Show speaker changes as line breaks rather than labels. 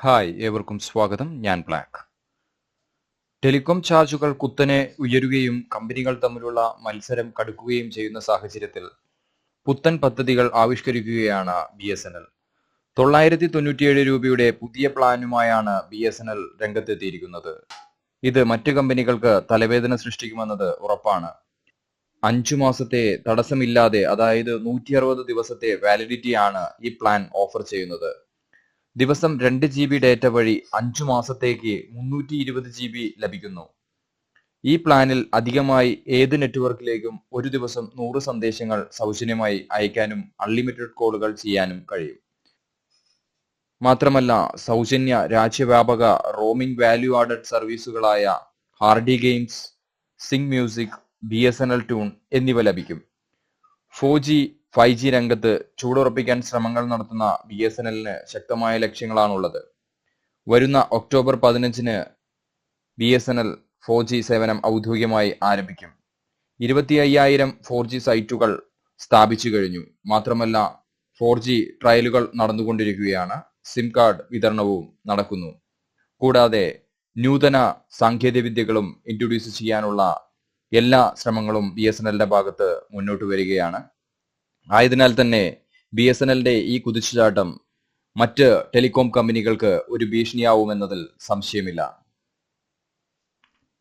Hi ഏവർക്കും സ്വാഗതം. ഞാൻ ബ്ലാക്ക്. ടെലികോം ചാർജുകൾ കുത്തനെ ഉയരുകയും കമ്പനികൾ തമ്മിലുള്ള മത്സരം കടുക്കുകയും ചെയ്യുന്ന സാഹചര്യത്തിൽ പുത്തൻ പദ്ധതികൾ ആവിഷ്കരിക്കുകയാണ് ബി എസ് എൻ എൽ. തൊള്ളായിരത്തി തൊണ്ണൂറ്റിയേഴ് രൂപയുടെ പുതിയ പ്ലാനുമായാണ് ബി എസ് എൻ എൽ രംഗത്തെത്തിയിരിക്കുന്നത്. ഇത് മറ്റു കമ്പനികൾക്ക് തലവേദന സൃഷ്ടിക്കുമെന്നത് ഉറപ്പാണ്. അഞ്ചു മാസത്തെ തടസ്സമില്ലാതെ അതായത് നൂറ്റി അറുപത് ദിവസത്തെ വാലിഡിറ്റിയാണ് ഈ പ്ലാൻ ഓഫർ ചെയ്യുന്നത്. ദിവസം രണ്ട് ജി ബി ഡേറ്റ വഴി അഞ്ചു മാസത്തേക്ക് മുന്നൂറ്റി ഇരുപത് ജി ബി ലഭിക്കുന്നു. ഈ പ്ലാനിൽ അധികമായി ഏത് നെറ്റ്വർക്കിലേക്കും ഒരു ദിവസം നൂറ് സന്ദേശങ്ങൾ സൗജന്യമായി അയക്കാനും അൺലിമിറ്റഡ് കോളുകൾ ചെയ്യാനും കഴിയും. മാത്രമല്ല സൗജന്യ രാജ്യവ്യാപക roaming value added സർവീസുകളായ Hardy games sing music B S N L tune എന്നിവ ലഭിക്കും. ഫോർ ജി ഫൈവ് ജി രംഗത്ത് ചൂടുറപ്പിക്കാൻ ശ്രമങ്ങൾ നടത്തുന്ന ബി എസ് എൻ എല്ലിന് ശക്തമായ ലക്ഷ്യങ്ങളാണുള്ളത്. വരുന്ന ഒക്ടോബർ പതിനഞ്ചിന് B S N L four G സേവനം ഔദ്യോഗികമായി ആരംഭിക്കും. ഇരുപത്തി അയ്യായിരം ഫോർ ജി സൈറ്റുകൾ സ്ഥാപിച്ചു കഴിഞ്ഞു. മാത്രമല്ല ഫോർ ജി ട്രയലുകൾ നടന്നുകൊണ്ടിരിക്കുകയാണ്. സിം കാർഡ് വിതരണവും നടക്കുന്നു. കൂടാതെ നൂതന സാങ്കേതിക വിദ്യകളും ഇൻട്രൊഡ്യൂസ് ചെയ്യാനുള്ള എല്ലാ ശ്രമങ്ങളും ബി എസ് എൻ എല്ലിന്റെ ഭാഗത്ത് മുന്നോട്ട് വരികയാണ്. ആയതിനാൽ തന്നെ ബി എസ് എൻ എല്ലിന്റെ ഈ കുതിച്ചുചാട്ടം മറ്റ് ടെലികോം കമ്പനികൾക്ക് ഒരു ഭീഷണിയാവുമെന്നതിൽ സംശയമില്ല.